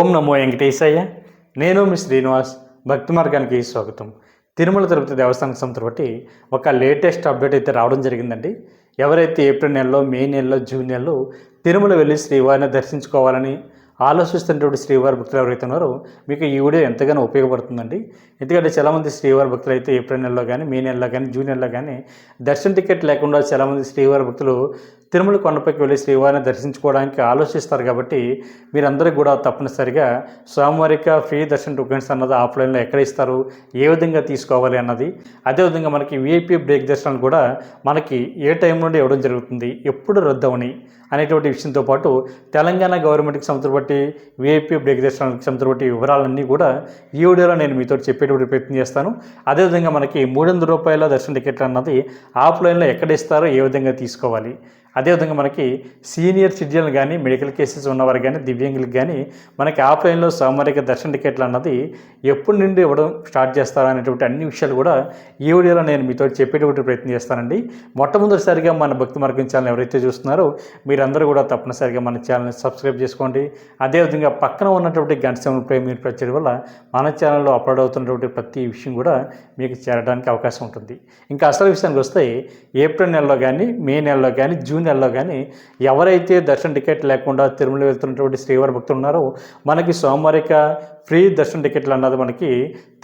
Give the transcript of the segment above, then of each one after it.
ఓం నమో వెంకటేశయ్య. నేను మీ శ్రీనివాస్. భక్తి మార్గానికి స్వాగతం. తిరుమల తిరుపతి దేవస్థానం సంస్థ బట్టి ఒక లేటెస్ట్ అప్డేట్ అయితే రావడం జరిగిందండి. ఎవరైతే ఏప్రిల్ నెలలో మే నెలలో జూన్ నెలలో తిరుమల వెళ్ళి శ్రీవారిని దర్శించుకోవాలని ఆలోచిస్తున్నటువంటి శ్రీవారి భక్తులు ఎవరైతే ఉన్నారో మీకు ఈ వీడియో ఎంతగానో ఉపయోగపడుతుందండి. ఎందుకంటే చాలామంది శ్రీవారి భక్తులు అయితే ఏప్రిల్ నెలలో కానీ మే నెలలో కానీ జూన్ నెలలో కానీ దర్శన టికెట్ లేకుండా చాలామంది శ్రీవారి భక్తులు తిరుమల కొండపైకి వెళ్ళి శ్రీవారిని దర్శించుకోవడానికి ఆలోచిస్తారు కాబట్టి మీరందరూ కూడా తప్పనిసరిగా సోమవారిక ఫ్రీ దర్శన టోకెన్స్ అన్నది ఆఫ్లైన్లో ఎక్కడ ఇస్తారు ఏ విధంగా తీసుకోవాలి అన్నది అదేవిధంగా మనకి విఐపీ బ్రేక్ దర్శనాలు కూడా మనకి ఏ టైం నుండి ఇవ్వడం జరుగుతుంది ఎప్పుడు రద్దు అవని అనేటువంటి విషయంతో పాటు తెలంగాణ గవర్నమెంట్కి సంబంధించిన బట్టి విఐపి బ్రేక్ వివరాలన్నీ కూడా ఈ వీడియోలో నేను మీతో చెప్పేటువంటి ప్రయత్నం చేస్తాను. అదేవిధంగా మనకి మూడు వందల రూపాయల దర్శన టికెట్ అన్నది ఆఫ్లైన్లో ఎక్కడ ఇస్తారో ఏ విధంగా తీసుకోవాలి? అదేవిధంగా మనకి సీనియర్ సిటిజన్లు కానీ మెడికల్ కేసెస్ ఉన్నవారు కానీ దివ్యాంగులకు కానీ మనకి ఆఫ్లైన్లో సామరిక దర్శన టికెట్లు అన్నది ఎప్పటి నుండి ఇవ్వడం స్టార్ట్ చేస్తారా అనేటువంటి అన్ని విషయాలు కూడా ఈ వీడియోలో నేను మీతో చెప్పేటువంటి ప్రయత్నం చేస్తానండి. మొట్టమొదటిసారిగా మన భక్తి మార్గం ఛానల్ ఎవరైతే చూస్తున్నారో మీరందరూ కూడా తప్పనిసరిగా మన ఛానల్ని సబ్స్క్రైబ్ చేసుకోండి. అదేవిధంగా పక్కన ఉన్నటువంటి గంట సమయం ప్రేమ మీరు ప్రచేయడం వల్ల మన ఛానల్లో అప్లోడ్ అవుతున్నటువంటి ప్రతి విషయం కూడా మీకు చేరడానికి అవకాశం ఉంటుంది. ఇంకా అసలు విషయానికి వస్తే ఏప్రిల్ నెలలో కానీ మే నెలలో కానీ జూన్ నెలలో కానీ ఎవరైతే దర్శన టికెట్ లేకుండా తిరుమల వెళ్తున్నటువంటి శ్రీవారి భక్తులు ఉన్నారో మనకి సోమవారిక ఫ్రీ దర్శన టికెట్లు అన్నది మనకి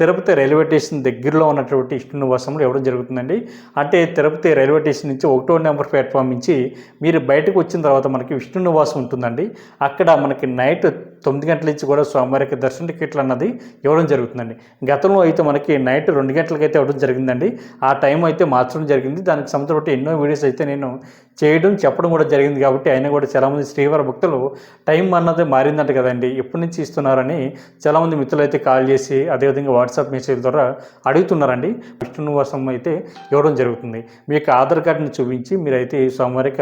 తిరుపతి రైల్వే స్టేషన్ దగ్గరలో ఉన్నటువంటి ఇష్ట నివాసంలో ఇవ్వడం జరుగుతుందండి. అంటే తిరుపతి రైల్వే స్టేషన్ నుంచి ఒకటో నెంబర్ ప్లాట్ఫామ్ నుంచి మీరు బయటకు వచ్చిన తర్వాత మనకి విష్ణు నివాసం ఉంటుందండి. అక్కడ మనకి నైట్ తొమ్మిది గంటల నుంచి కూడా సోమవారికి దర్శన టికెట్లు అన్నది ఇవ్వడం జరుగుతుందండి. గతంలో అయితే మనకి నైట్ రెండు గంటలకైతే ఇవ్వడం జరిగిందండి. ఆ టైం అయితే మార్చడం జరిగింది. దానికి సంబంధించిన ఎన్నో వీడియోస్ అయితే నేను చేయడం చెప్పడం కూడా జరిగింది కాబట్టి అయినా కూడా చాలామంది శ్రీవారి భక్తులు టైం అన్నది మారిందంట కదండి. ఎప్పటి నుంచి ఇస్తున్నారని చాలామంది మిత్రులు అయితే కాల్ చేసి అదేవిధంగా వాట్సాప్ మెసేజ్ ద్వారా అడుగుతున్నారండి. విష్ణు నివాసం అయితే ఇవ్వడం జరుగుతుంది. మీ యొక్క ఆధార్ కార్డుని చూపించి మీరైతే సోమవారిక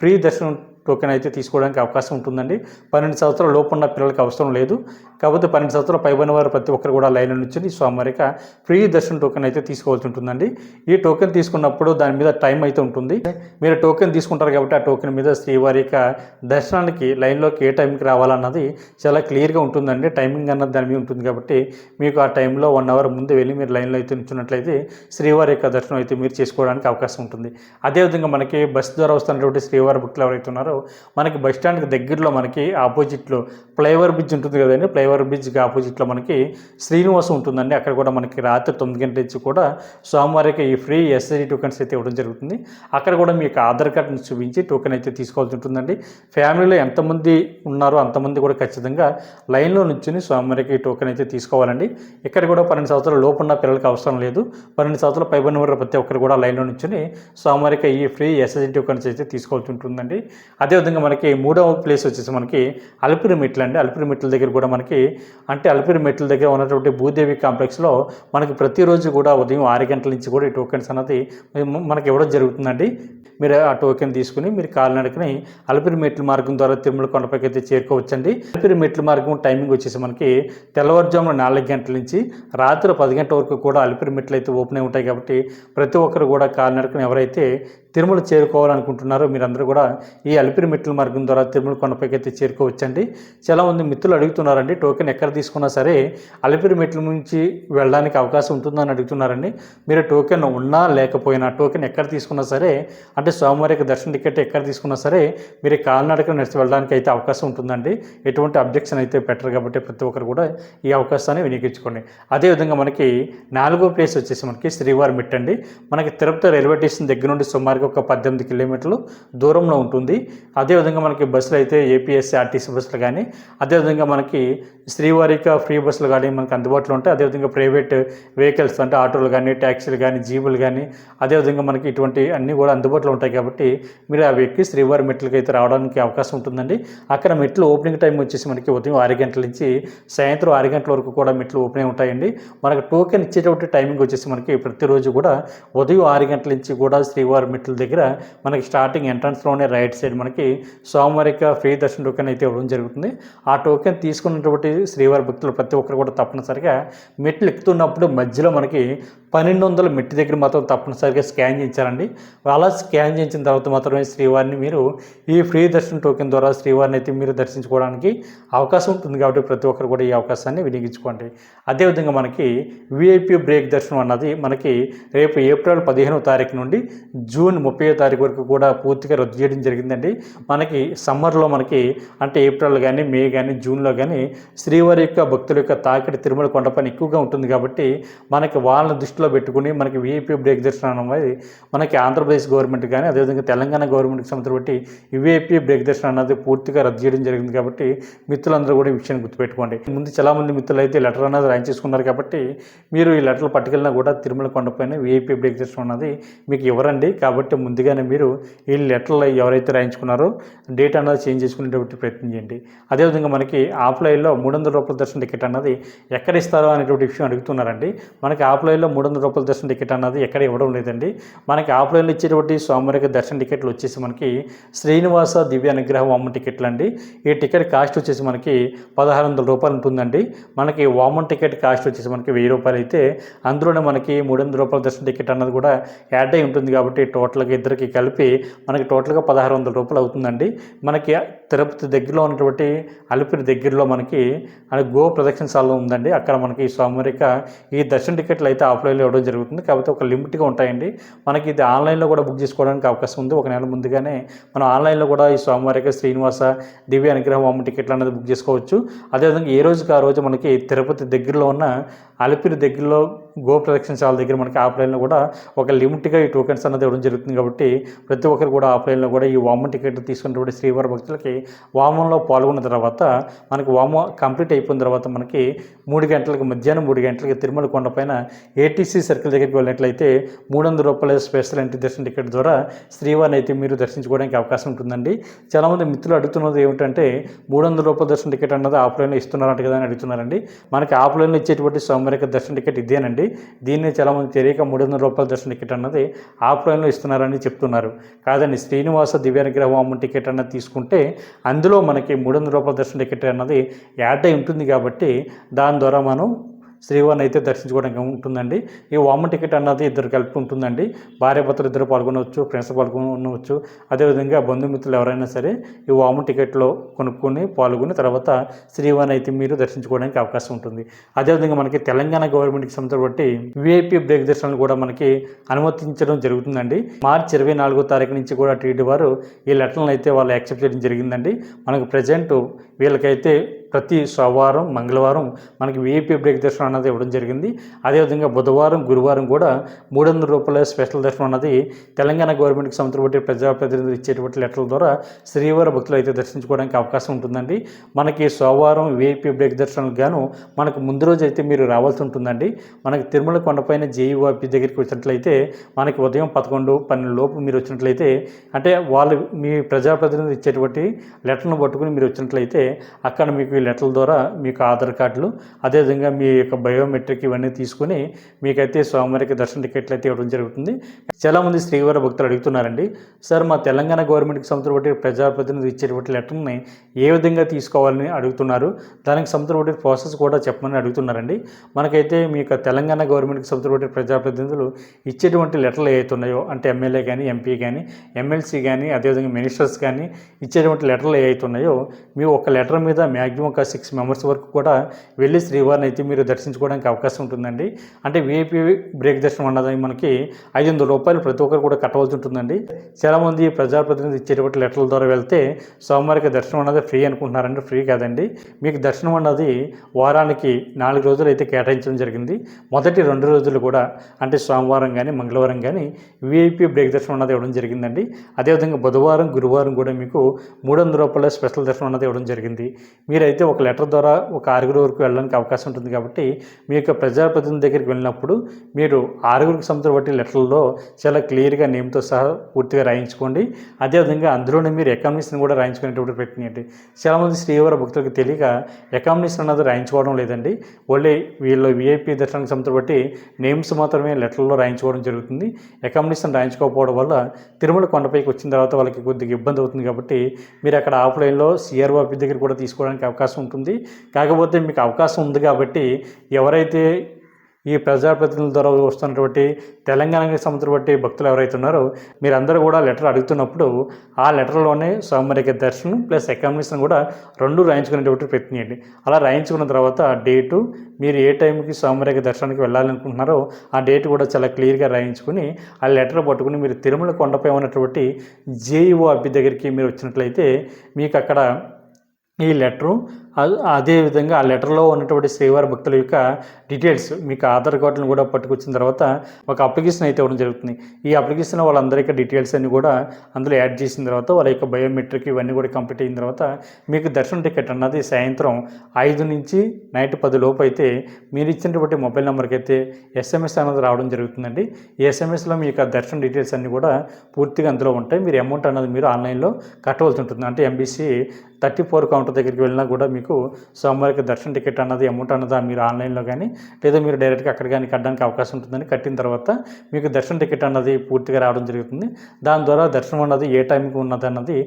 ఫ్రీ దర్శనం టోకెన్ అయితే తీసుకోవడానికి అవకాశం ఉంటుందండి. పన్నెండు సంవత్సరాల లోపు ఉన్న పిల్లలకి అవసరం లేదు. కాకపోతే పన్నెండు సంవత్సరాలు పైబడిన వారు ప్రతి ఒక్కరు కూడా లైన్ నుంచి సోమవారిక ఫ్రీ దర్శన టోకెన్ అయితే తీసుకోవాల్సి ఉంటుందండి. ఈ టోకెన్ తీసుకున్నప్పుడు దాని మీద టైం అయితే ఉంటుంది. మీరు టోకెన్ తీసుకుంటారు కాబట్టి ఆ టోకెన్ మీద శ్రీవారి యొక్క దర్శనానికి లైన్లోకి ఏ టైంకి రావాలన్నది చాలా క్లియర్గా ఉంటుందండి. టైమింగ్ అన్నది దాని మీద ఉంటుంది కాబట్టి మీకు ఆ టైంలో వన్ అవర్ ముందు వెళ్ళి మీరు లైన్లో అయితే నిల్చున్నట్లయితే శ్రీవారి యొక్క దర్శనం అయితే మీరు చేసుకోవడానికి అవకాశం ఉంటుంది. అదేవిధంగా మనకి బస్ ద్వారా వస్తున్నటువంటి శ్రీవారి భక్తులు ఎవరైతే ఉన్నారో మనకి బస్ స్టాండ్కి దగ్గరలో మనకి ఆపోజిట్లో ఫ్లైఓవర్ బ్రిడ్జ్ ఉంటుంది కదండి. ఫ్లైఓవర్ బ్రిడ్జ్కి ఆపోజిట్లో మనకి శ్రీనివాసం ఉంటుందండి. అక్కడ కూడా మనకి రాత్రి తొమ్మిది గంటల నుంచి కూడా సోమవారికి ఈ ఫ్రీ ఎస్ఐడి టోకెన్స్ అయితే ఇవ్వడం జరుగుతుంది. అక్కడ కూడా మీ యొక్క ఆధార్ కార్డుని చూపించి టోకెన్ అయితే తీసుకోవాల్సి ఉంటుందండి. ఫ్యామిలీలో ఎంతమంది ఉన్నారో అంతమంది కూడా ఖచ్చితంగా లైన్లో నుంచుని సోమవారికి టోకెన్ అయితే తీసుకోవాలండి. ఇక్కడ కూడా పన్నెండు సంవత్సరాల లోపు ఉన్న పిల్లలకి అవసరం లేదు. పన్నెండు సంవత్సరాల పైబడిన వారు ప్రతి ఒక్కరు కూడా లైన్లో నుంచుని సోమవారికి ఈ ఫ్రీ ఎస్ఐడి టోకెన్స్ అయితే తీసుకోవాల్సి ఉంటుందండి. అదేవిధంగా మనకి మూడవ ప్లేస్ వచ్చేసి మనకి అలిపిరి మెట్లు అండి. అలిపిరి మెట్ల దగ్గర కూడా మనకి అంటే అలిపిరి మెట్ల దగ్గర ఉన్నటువంటి భూదేవి కాంప్లెక్స్లో మనకి ప్రతిరోజు కూడా ఉదయం ఆరు గంటల నుంచి కూడా ఈ టోకెన్స్ అన్నది మనకి ఇవ్వడం జరుగుతుందండి. మీరు ఆ టోకెన్ తీసుకుని మీరు కాలినడకని అలిపిరి మెట్ల మార్గం ద్వారా తిరుమల కొండపైకి అయితే చేరుకోవచ్చండి. అలిపిరి మెట్ల మార్గం టైమింగ్ వచ్చేసి మనకి తెల్లవారుజామున నాలుగు గంటల నుంచి రాత్రి పది గంటల వరకు కూడా అలిపిరి మెట్లు అయితే ఓపెన్ అయి ఉంటాయి కాబట్టి ప్రతి ఒక్కరు కూడా కాలినడకని ఎవరైతే తిరుమల చేరుకోవాలనుకుంటున్నారో మీరందరూ కూడా ఈ అలిపిరి మెట్ల మార్గం ద్వారా తిరుమల కొండపైకి అయితే చేరుకోవచ్చండి చాలామంది మిత్రులు అడుగుతున్నారండి టోకెన్ ఎక్కడ తీసుకున్నా సరే అలిపిరి మెట్ల నుంచి వెళ్ళడానికి అవకాశం ఉంటుందని అడుగుతున్నారండి. మీరు టోకెన్ ఉన్నా లేకపోయినా టోకెన్ ఎక్కడ తీసుకున్నా సరే అంటే సోమవారికి దర్శన టికెట్ ఎక్కడ తీసుకున్నా సరే మీరు కాలినడక నడిచి వెళ్ళడానికి అయితే అవకాశం ఉంటుందండి. ఎటువంటి అబ్జెక్షన్ అయితే పెట్టరు కాబట్టి ప్రతి ఒక్కరు కూడా ఈ అవకాశాన్ని వినియోగించుకోండి. అదేవిధంగా మనకి నాలుగో ప్లేస్ వచ్చేసి మనకి శ్రీవారి మెట్ అండి మనకి తిరుపతి రైల్వే స్టేషన్ దగ్గర నుండి సుమారుగా ఒక పద్దెనిమిది కిలోమీటర్లు దూరంలో ఉంటుంది. అదేవిధంగా మనకి బస్సులు అయితే ఏపీఎస్సీ ఆర్టీసీ బస్సులు కానీ అదేవిధంగా మనకి శ్రీవారిక ఫ్రీ బస్సులు కానీ మనకి అందుబాటులో ఉంటాయి. అదేవిధంగా ప్రైవేట్ వెహికల్స్ అంటే ఆటోలు కానీ ట్యాక్సీలు కానీ జీబులు కానీ అదేవిధంగా మనకి ఇటువంటి అన్నీ కూడా అందుబాటులో ఉంటాయి కాబట్టి మీరు అవి ఎక్కి శ్రీవారి మెట్లకి అయితే రావడానికి అవకాశం ఉంటుందండి. అక్కడ మెట్లు ఓపెనింగ్ టైం వచ్చేసి మనకి ఉదయం ఆరు గంటల నుంచి సాయంత్రం ఆరు గంటల వరకు కూడా మెట్లు ఓపెన్ అయి ఉంటాయండి. మనకు టోకెన్ ఇచ్చేటువంటి టైమింగ్ వచ్చేసి మనకి ప్రతిరోజు కూడా ఉదయం ఆరు గంటల నుంచి కూడా శ్రీవారి మెట్లు దగ్గర మనకి స్టార్టింగ్ ఎంట్రన్స్లోనే రైట్ సైడ్ మనకి సోమవారిక ఫ్రీ దర్శన టోకెన్ అయితే ఇవ్వడం జరుగుతుంది. ఆ టోకెన్ తీసుకున్నటువంటి శ్రీవారి భక్తులు ప్రతి ఒక్కరు కూడా తప్పనిసరిగా మెట్లు ఎక్కుతున్నప్పుడు మధ్యలో మనకి పన్నెండు వందల మెట్టి దగ్గర మాత్రం తప్పనిసరిగా స్కాన్ చేయించాలండి. అలా స్కాన్ చేయించిన తర్వాత మాత్రమే శ్రీవారిని మీరు ఈ ఫ్రీ దర్శనం టోకెన్ ద్వారా శ్రీవారిని అయితే మీరు దర్శించుకోవడానికి అవకాశం ఉంటుంది కాబట్టి ప్రతి ఒక్కరు కూడా ఈ అవకాశాన్ని వినియోగించుకోండి. అదేవిధంగా మనకి విఐపి బ్రేక్ దర్శనం అన్నది మనకి రేపు ఏప్రిల్ పదిహేనవ తారీఖు నుండి జూన్ ముప్పై తారీఖు వరకు కూడా పూర్తిగా రద్దు చేయడం జరిగిందండి. మనకి సమ్మర్లో మనకి అంటే ఏప్రిల్ కానీ మే కానీ జూన్లో కానీ శ్రీవారి యొక్క భక్తుల యొక్క తాకిడి తిరుమల కొండపైన ఎక్కువగా ఉంటుంది కాబట్టి మనకి వాళ్ళ దృష్టిలో పెట్టుకుని మనకి వీఐపీ బ్రేక్ దర్శనం అనేది మనకి ఆంధ్రప్రదేశ్ గవర్నమెంట్ కానీ అదేవిధంగా తెలంగాణ గవర్నమెంట్కి సంబంధించి బట్టి వీఐపీ బ్రేక్ దర్శనం అనేది పూర్తిగా రద్దు చేయడం జరిగింది కాబట్టి మిత్రులందరూ కూడా ఈ విషయాన్ని గుర్తుపెట్టుకోండి. ముందు చాలామంది మిత్రులు అయితే లెటర్ అనేది రాయించేసుకున్నారు కాబట్టి మీరు ఈ లెటర్లు పట్టుకెళ్ళినా కూడా తిరుమల కొండపైన వీఐపీ బ్రేక్ దర్శనం అన్నది మీకు ఇవ్వరండి. కాబట్టి ముందుగానే మీరు ఈ లెటర్లు ఎవరైతే రాయించుకున్నారో డేట్ అన్నది చేంజ్ చేసుకునేటువంటి ప్రయత్నం చేయండి. అదేవిధంగా మనకి ఆఫ్లైన్లో మూడు వందల రూపాయల దర్శన టికెట్ అన్నది ఎక్కడ ఇస్తారో అనేటువంటి విషయం అడుగుతున్నారండి. మనకి ఆఫ్లైన్లో మూడు వందల రూపాయల దర్శన టికెట్ అన్నది ఎక్కడ ఇవ్వడం లేదండి. మనకి ఆఫ్లైన్లో ఇచ్చేటువంటి స్వామివారికి దర్శన టికెట్లు వచ్చేసి మనకి శ్రీనివాస దివ్య అనుగ్రహం వామన్ టికెట్లు అండి. ఈ టికెట్ కాస్ట్ వచ్చేసి మనకి పదహారు వందల రూపాయలు ఉంటుందండి. మనకి వామన్ టికెట్ కాస్ట్ వచ్చేసి మనకి వెయ్యి రూపాయలు అయితే అందులోనే మనకి మూడు వందల రూపాయల దర్శన టికెట్ అన్నది కూడా యాడ్ అయి ఉంటుంది కాబట్టి టోటల్గా ఇద్దరికి కలిపి మనకి టోటల్గా పదహారు వందల రూపాయలు అవుతుందండి. మనకి తిరుపతి దగ్గరలో ఉన్నటువంటి అలిపిరి దగ్గరలో మనకి గో ప్రదక్షిణశాల ఉందండి. అక్కడ మనకి స్వామివారిక ఈ దర్శన టికెట్లు అయితే ఆఫ్లైన్లో ఇవ్వడం జరుగుతుంది. కాబట్టి ఒక లిమిట్గా ఉంటాయండి. మనకి ఇది ఆన్లైన్లో కూడా బుక్ చేసుకోవడానికి అవకాశం ఉంది. ఒక నెల ముందుగానే మనం ఆన్లైన్లో కూడా ఈ స్వామివారిక శ్రీనివాస దివ్య అనుగ్రహం వామ టికెట్లు అనేది బుక్ చేసుకోవచ్చు. అదేవిధంగా ఏ రోజుకి ఆ రోజు మనకి తిరుపతి దగ్గరలో ఉన్న అలిపిరి దగ్గరలో గో ప్రదక్షిణశాల దగ్గర మనకి ఆఫ్లైన్లో కూడా ఒక లిమిట్గా ఈ టోకెన్స్ అనేది ఇవ్వడం జరుగుతుంది కాబట్టి ప్రతి ఒక్కరు కూడా ఆఫ్లైన్లో కూడా ఈ వామన్ టికెట్ తీసుకున్నటువంటి శ్రీవారి భక్తులకి వామంలో పాల్గొన్న తర్వాత మనకి వామ కంప్లీట్ అయిపోయిన తర్వాత మనకి మూడు గంటలకు మధ్యాహ్నం మూడు గంటలకి తిరుమల కొండపైన ఏటీసీ సర్కిల్ దగ్గరికి వెళ్ళినట్లయితే మూడు వందల రూపాయల స్పెషల్ ఎంట్రీ దర్శన టికెట్ ద్వారా శ్రీవారిని అయితే మీరు దర్శించుకోవడానికి అవకాశం ఉంటుందండి. చాలామంది మిత్రులు అడుగుతున్నది ఏమిటంటే మూడు వందల రూపాయల దర్శన టికెట్ అన్నది ఆఫ్లైన్లో ఇస్తున్నారంట కదా అని అడుగుతున్నారండి. మనకి ఆఫ్లైన్లో ఇచ్చేటువంటి అమెరికా దర్శన టికెట్ ఇదేనండి. దీన్ని చాలామంది తెలియక మూడు వందల రూపాయల దర్శన టికెట్ అన్నది ఆఫ్లైన్లో ఇస్తున్నారని చెప్తున్నారు. కాదండి శ్రీనివాస దివ్యానుగ్రహ వామన్ టికెట్ అన్నది తీసుకుంటే అందులో మనకి మూడు వందల రూపాయల దర్శన టికెట్ అన్నది యాడ్ అయి ఉంటుంది కాబట్టి దాని ద్వారా మనం శ్రీవారిని అయితే దర్శించుకోవడానికి ఉంటుందండి. ఈ వామ టికెట్ అన్నది ఇద్దరు కలిపి ఉంటుందండి. భార్యాభర్తలు ఇద్దరు పాల్గొనవచ్చు ఫ్రెండ్స్ పాల్గొనవచ్చు. అదేవిధంగా బంధుమిత్రులు ఎవరైనా సరే ఈ వామ టికెట్లో కొనుక్కొని పాల్గొని తర్వాత శ్రీవారిని అయితే మీరు దర్శించుకోవడానికి అవకాశం ఉంటుంది. అదేవిధంగా మనకి తెలంగాణ గవర్నమెంట్కి సంబంధించి బట్టి విఐపి బ్రేక్ దర్శనాలు కూడా మనకి అనుమతించడం జరుగుతుందండి. మార్చి ఇరవై నాలుగో తారీఖు నుంచి కూడా టీడీ వారు ఈ లెటర్లను అయితే వాళ్ళు యాక్సెప్ట్ చేయడం జరిగిందండి. మనకు ప్రజెంట్ వీళ్ళకైతే ప్రతి సోమవారం మంగళవారం మనకి వీఐపీ బ్రేక్ దర్శనం అన్నది ఇవ్వడం జరిగింది. అదేవిధంగా బుధవారం గురువారం కూడా మూడు వందల రూపాయల స్పెషల్ దర్శనం అన్నది తెలంగాణ గవర్నమెంట్కి సంబంధించిన ప్రజాప్రతినిధులు ఇచ్చేటువంటి లెటర్ల ద్వారా శ్రీవారి భక్తులు అయితే దర్శించుకోవడానికి అవకాశం ఉంటుందండి. మనకి సోమవారం వీఐపీ బ్రేక్ దర్శనాలకు గాను మనకు ముందు రోజు అయితే మీరు రావాల్సి ఉంటుందండి. మనకి తిరుమల కొండపైన జేఈఓపి దగ్గరికి వచ్చినట్లయితే మనకి ఉదయం పదకొండు పన్నెండు లోపు మీరు వచ్చినట్లయితే అంటే వాళ్ళు మీ ప్రజాప్రతినిధులు ఇచ్చేటువంటి లెటర్ను పట్టుకుని మీరు వచ్చినట్లయితే అక్కడ మీకు ఈ లెటర్ల ద్వారా మీకు ఆధార్ కార్డులు అదేవిధంగా మీ యొక్క బయోమెట్రిక్ ఇవన్నీ తీసుకుని మీకైతే స్వామివారికి దర్శన టికెట్లు అయితే ఇవ్వడం జరుగుతుంది. చాలామంది శ్రీవారి భక్తులు అడుగుతున్నారండి సార్ మా తెలంగాణ గవర్నమెంట్కి సంబంధించిన ప్రజాప్రతినిధులు ఇచ్చేటువంటి లెటర్ని ఏ విధంగా తీసుకోవాలని అడుగుతున్నారు? దానికి సంబంధించిన ప్రాసెస్ కూడా చెప్పమని అడుగుతున్నారండి. మనకైతే మీ యొక్క తెలంగాణ గవర్నమెంట్కి సంబంధించిన ప్రజాప్రతినిధులు ఇచ్చేటువంటి లెటర్లు ఏవైతున్నాయో అంటే ఎమ్మెల్యే కానీ ఎంపీ కానీ ఎమ్మెల్సీ కానీ అదేవిధంగా మినిస్టర్స్ కానీ ఇచ్చేటువంటి లెటర్లు ఏవైతే ఉన్నాయో మీ ఒక లెటర్ మీద మ్యాక్సిమం ఒక సిక్స్ మెంబర్స్ వరకు కూడా వెళ్ళి శ్రీవారిని అయితే మీరు దర్శించుకోవడానికి అవకాశం ఉంటుందండి. అంటే విఐపి బ్రేక్ దర్శనం అన్నది మనకి ఐదు వందల రూపాయలు ప్రతి ఒక్కరు కూడా కట్టవలసి ఉంటుందండి. చాలామంది ప్రజాప్రతినిధి ఇచ్చేటువంటి లెటర్ల ద్వారా వెళ్తే సోమవారికి దర్శనం అన్నది ఫ్రీ అనుకుంటున్నారండి ఫ్రీ కాదండి. మీకు దర్శనం అన్నది వారానికి నాలుగు రోజులు అయితే కేటాయించడం జరిగింది. మొదటి రెండు రోజులు కూడా అంటే సోమవారం కానీ మంగళవారం కానీ విఐపి బ్రేక్ దర్శనం అన్నది ఇవ్వడం జరిగిందండి. అదేవిధంగా బుధవారం గురువారం కూడా మీకు మూడు వందల రూపాయల స్పెషల్ దర్శనం అన్నది ఇవ్వడం జరిగింది. మీరైతే ఒక లెటర్ ద్వారా ఒక ఆరుగురు వరకు వెళ్ళడానికి అవకాశం ఉంటుంది కాబట్టి మీ యొక్క ప్రజాప్రతినిధి దగ్గరికి వెళ్ళినప్పుడు మీరు ఆరుగురికి సంబంధించిన బట్టి లెటర్లలో చాలా క్లియర్గా నేమ్తో సహా పూర్తిగా రాయించుకోండి. అదేవిధంగా అందులోనే మీరు ఎకామినేషన్ కూడా రాయించుకునేటువంటి ప్రయత్నం చాలామంది శ్రీవారి భక్తులకు తెలియక ఎకామినేషన్ అన్నది రాయించుకోవడం లేదండి. ఓన్లీ వీళ్ళు విఐపి దర్శనానికి సంబంధించిన బట్టి నేమ్స్ మాత్రమే లెటర్లో రాయించుకోవడం జరుగుతుంది. ఎకామినేషన్ రాయించుకోకపోవడం వల్ల తిరుమల కొండపైకి వచ్చిన తర్వాత వాళ్ళకి కొద్దిగా ఇబ్బంది అవుతుంది కాబట్టి మీరు అక్కడ ఆఫ్లైన్లో సిఆర్ఓ దగ్గర కూడా తీసుకోవడానికి అవకాశం ఉంటుంది. కాకపోతే మీకు అవకాశం ఉంది కాబట్టి ఎవరైతే ఈ ప్రజాప్రతినిధుల ద్వారా వస్తున్నటువంటి తెలంగాణకి సంబంధించినటువంటి భక్తులు ఎవరైతే ఉన్నారో మీరందరూ కూడా లెటర్ అడుగుతున్నప్పుడు ఆ లెటర్లోనే సోమవారికి దర్శనం ప్లస్ అకామిడేషన్ కూడా రెండు రాయించుకునేటువంటి ప్రయత్నించండి అలా రాయించుకున్న తర్వాత ఆ డేటు మీరు ఏ టైంకి సోమవారికి దర్శనానికి వెళ్ళాలనుకుంటున్నారో ఆ డేట్ కూడా చాలా క్లియర్గా రాయించుకుని ఆ లెటర్ పట్టుకుని మీరు తిరుమల కొండపై ఉన్నటువంటి జేఈఓ అభ్యర్థి దగ్గరికి మీరు వచ్చినట్లయితే మీకు అక్కడ ఈ లెటరు అదేవిధంగా ఆ లెటర్లో ఉన్నటువంటి శ్రీవారి భక్తుల యొక్క డీటెయిల్స్ మీకు ఆధార్ కార్డులను కూడా పట్టుకొచ్చిన తర్వాత ఒక అప్లికేషన్ అయితే ఇవ్వడం జరుగుతుంది. ఈ అప్లికేషన్ వాళ్ళందరి యొక్క డీటెయిల్స్ అన్ని కూడా అందులో యాడ్ చేసిన తర్వాత వాళ్ళ యొక్క బయోమెట్రిక్ ఇవన్నీ కూడా కంప్లీట్ అయిన తర్వాత మీకు దర్శనం టికెట్ అన్నది సాయంత్రం ఐదు నుంచి నైట్ పది లోపు అయితే మీరు ఇచ్చినటువంటి మొబైల్ నెంబర్కి అయితే ఎస్ఎంఎస్ అనేది రావడం జరుగుతుందండి. ఈ ఎస్ఎంఎస్లో మీ యొక్క దర్శన డీటెయిల్స్ అన్నీ కూడా పూర్తిగా అందులో ఉంటాయి. మీరు అమౌంట్ అన్నది మీరు ఆన్లైన్లో కట్టవలసి ఉంటుంది. అంటే ఎంబీసీ థర్టీ ఫోర్ కౌంటర్ దగ్గరికి వెళ్ళినా కూడా మీకు మీకు సోమవారికి దర్శన టికెట్ అన్నది అమౌంట్ అన్నది మీరు ఆన్లైన్లో కానీ లేదా మీరు డైరెక్ట్గా అక్కడ కానీ కట్టడానికి అవకాశం ఉంటుందని కట్టిన తర్వాత మీకు దర్శన టికెట్ అన్నది పూర్తిగా రావడం జరుగుతుంది. దాని ద్వారా దర్శనం అన్నది ఏ టైంకి ఉన్నది అన్నది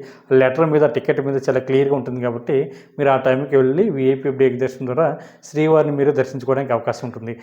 లెటర్ మీద టికెట్ మీద చాలా క్లియర్గా ఉంటుంది కాబట్టి మీరు ఆ టైంకి వెళ్ళి విఐపి బ్రేక్ దర్శనం ద్వారా శ్రీవారిని మీరు దర్శించుకోవడానికి అవకాశం ఉంటుంది.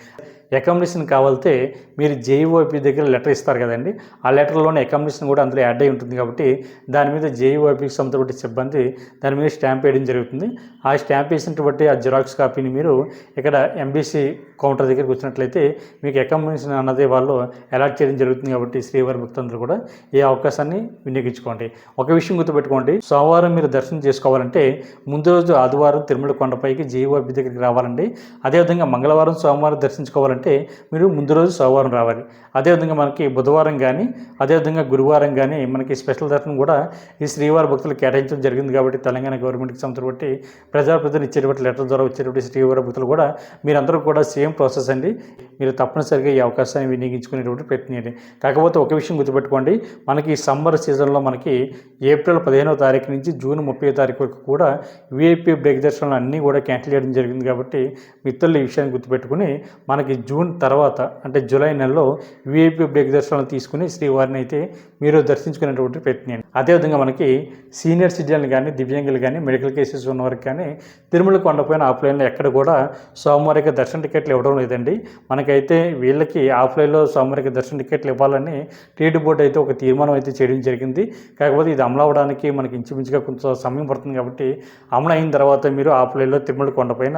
అకామిడేషన్ కావాలితే మీరు జేఈఓపీ దగ్గర లెటర్ ఇస్తారు కదండి. ఆ లెటర్లోనే అకామిడేషన్ కూడా అందులో యాడ్ అయి ఉంటుంది కాబట్టి దాని మీద జేఈఓపీకి సంబంధించిన సిబ్బంది దాని మీద స్టాంప్ వేయడం జరుగుతుంది. ఆ స్టాంప్ వేసినటువంటి ఆ జిరాక్స్ కాపీని మీరు ఇక్కడ ఎంబీసీ కౌంటర్ దగ్గరికి వచ్చినట్లయితే మీకు అకామిడేషన్ అన్నది వాళ్ళు అలాట్ చేయడం జరుగుతుంది కాబట్టి శ్రీవారి భక్తులందరూ కూడా ఈ అవకాశాన్ని వినియోగించుకోండి. ఒక విషయం గుర్తుపెట్టుకోండి. సోమవారం మీరు దర్శనం చేసుకోవాలంటే ముందు రోజు ఆదివారం తిరుమల కొండపైకి జీవోపి దగ్గరికి రావాలండి. అదేవిధంగా మంగళవారం సోమవారం దర్శించుకోవాలంటే మీరు ముందు రోజు సోమవారం రావాలి. అదేవిధంగా మనకి బుధవారం కానీ అదేవిధంగా గురువారం కానీ మనకి స్పెషల్ దర్శనం కూడా ఈ శ్రీవారి భక్తులు కేటాయించడం జరిగింది కాబట్టి తెలంగాణ గవర్నమెంట్కి సంబంధించి ప్రజలు ఇచ్చేటువంటి లెటర్ ద్వారా వచ్చేటువంటి శ్రీవారి భక్తులు కూడా మీరందరూ కూడా సేమ్ ప్రాసెస్ అండి. మీరు తప్పనిసరిగా ఈ అవకాశాన్ని వినియోగించుకునేటువంటి ప్రయత్నం చేయండి. కాకపోతే ఒక విషయం గుర్తుపెట్టుకోండి. మనకి ఈ సమ్మర్ సీజన్లో మనకి ఏప్రిల్ పదిహేనవ తారీఖు నుంచి జూన్ ముప్పై తారీఖు వరకు కూడా విఐపీ బ్రేక్ దర్శనాలు అన్నీ కూడా క్యాన్సిల్ చేయడం జరిగింది కాబట్టి మిత్రులు ఈ విషయాన్ని గుర్తుపెట్టుకుని మనకి జూన్ తర్వాత అంటే జూలై నెలలో విఐపీ బ్రేక్ దర్శనాలు తీసుకుని శ్రీవారిని అయితే మీరు దర్శించుకునేటువంటి ప్రయత్నం చేయండి. అదేవిధంగా మనకి సీనియర్ సిటిజన్లు కానీ దివ్యాంగులు కానీ మెడికల్ కేసెస్ ఉన్నవారికి కానీ తిరుమల కొండపైన ఆఫ్లైన్లో ఎక్కడ కూడా సోమవారికి దర్శన టికెట్లు ఇవ్వడం లేదండి. మనకైతే వీళ్ళకి ఆఫ్లైన్లో సోమవారికి దర్శన టికెట్లు ఇవ్వాలని టీటీ బోర్డు అయితే ఒక తీర్మానం అయితే చేయడం జరిగింది. కాకపోతే ఇది అమలు అవ్వడానికి మనకి ఇంచుమించుగా కొంచెం సమయం పడుతుంది కాబట్టి అమలు అయిన తర్వాత మీరు ఆఫ్లైన్లో తిరుమల కొండపైన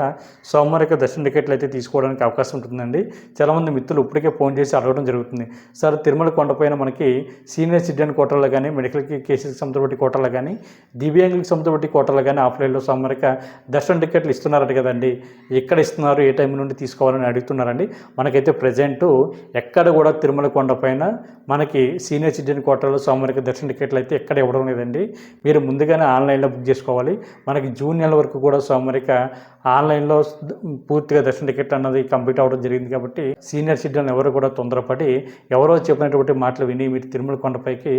సోమవారికి దర్శన టికెట్లు అయితే తీసుకోవడానికి అవకాశం ఉంటుందండి. చాలామంది మిత్రులు ఇప్పటికే ఫోన్ చేసి అడగడం జరుగుతుంది. సార్ తిరుమల కొండపైన మనకి సీనియర్ సిటిజన్ కోటాలో కానీ మెడికల్ కేసెస్ సంబంధపట్టి కోటాలో కానీ దివ్యాంగులకు సంబంధపట్టి కోటల్లో కానీ ఆఫ్లైన్లో సోమవారిక దర్శన టికెట్లు ఇస్తున్నారట కదండి. ఎక్కడ ఇస్తున్నారు ఏ టైం నుండి తీసుకోవాలని అడుగుతున్నారండి. మనకైతే ప్రజెంట్ ఎక్కడ కూడా తిరుమల కొండ పైన మనకి సీనియర్ సిటిజన్ కోటలో సోమవారికి దర్శన టికెట్లు అయితే ఎక్కడ ఇవ్వడం లేదండి. మీరు ముందుగానే ఆన్లైన్లో బుక్ చేసుకోవాలి. మనకి జూన్ నెల వరకు కూడా సోమవారిక ఆన్లైన్లో పూర్తిగా దర్శన టికెట్ అన్నది కంప్లీట్ అవ్వడం జరిగింది కాబట్టి సీనియర్ సిటిజన్ ఎవరు కూడా తొందరపడి ఎవరో చెప్పినటువంటి మాటలు విని మీరు తిరుమల కొండపైకి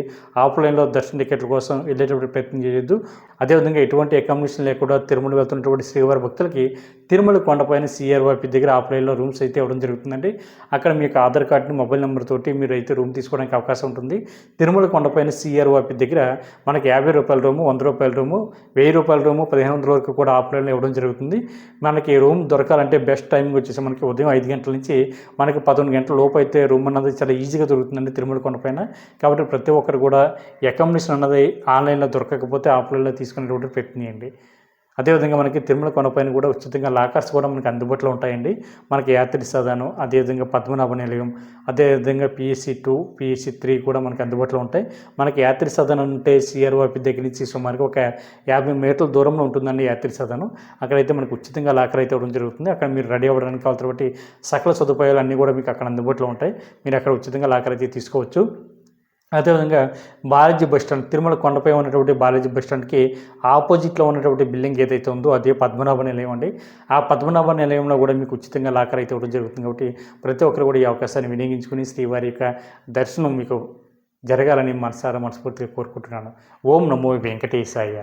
ఆఫ్లైన్లో దర్శన టికెట్ల కోసం వెళ్ళేటువంటి ప్రయత్నం చేయొద్దు. అదేవిధంగా ఎటువంటి అకామిడేషన్ లేకుండా తిరుమల వెళ్తున్నటువంటి శ్రీవారి భక్తులకి తిరుమల కొండపైన సిఆర్వైపి దగ్గర ఆఫ్లైన్లో రూమ్స్ అయితే ఇవ్వడం జరుగుతుందండి. అక్కడ మీకు ఆధార్ కార్డుని మొబైల్ నెంబర్ తోటి మీరు అయితే రూమ్ తీసుకోవడానికి అవకాశం ఉంటుంది. తిరుమల కొండపైన సిఆర్వైపి దగ్గర మనకి యాభై రూపాయల రూము వంద రూపాయల రూము వెయ్యి రూపాయల రూము పదిహేను వందల వరకు కూడా ఆఫ్లైన్లో ఇవ్వడం జరుగుతుంది. మనకి రూమ్ దొరకాలంటే బెస్ట్ టైమింగ్ వచ్చేసి మనకి ఉదయం ఐదు గంటల నుంచి మనకి పదకొండు గంటల లోపు అయితే రూమ్ అన్నది చాలా ఈజీగా దొరుకుతుందండి తిరుమల కొండపైన. కాబట్టి ప్రతి ఒక్కరు కూడా అకామిడేషన్ అన్నది ఆన్లైన్లో దొరకకపోతే ఆఫ్లైన్లో తీసుకునేటువంటి పెట్టినాయండి అదేవిధంగా మనకి తిరుమల కొనపైన కూడా ఉచితంగా లాకర్స్ కూడా మనకి అందుబాటులో ఉంటాయండి. మనకి యాత్రి సదానం అదేవిధంగా పద్మనాభ నిలయం అదేవిధంగా పిఎస్సి టూ పిఎస్సి త్రీ కూడా మనకి అందుబాటులో ఉంటాయి. మనకి యాత్రి సదనం అంటే సిఆర్ఓపి దగ్గర నుంచి సుమారుగా ఒక యాభై మీటర్ల దూరంలో ఉంటుందండి యాత్రి సదనం అక్కడైతే మనకు ఉచితంగా లాకర్ అయితే ఇవ్వడం జరుగుతుంది. అక్కడ మీరు రెడీ అవ్వడానికి కావాల్సినటువంటి సకల సదుపాయాలు అన్నీ కూడా మీకు అక్కడ అందుబాటులో ఉంటాయి. మీరు అక్కడ ఉచితంగా లాకర్ అయితే తీసుకోవచ్చు. అదేవిధంగా బాలాజీ బస్ స్టాండ్ తిరుమల కొండపై ఉన్నటువంటి బాలాజీ బస్ స్టాండ్కి ఆపోజిట్లో ఉన్నటువంటి బిల్డింగ్ ఏదైతే ఉందో అదే పద్మనాభ నిలయం అండి. ఆ పద్మనాభ నిలయంలో కూడా మీకు ఉచితంగా లాకర్ అయితే ఇవ్వడం జరుగుతుంది కాబట్టి ప్రతి ఒక్కరు కూడా ఈ అవకాశాన్ని వినియోగించుకుని శ్రీవారి యొక్క దర్శనం మీకు జరగాలని మనసారా మనస్ఫూర్తిగా కోరుకుంటున్నాను. ఓం నమో వెంకటేశాయ.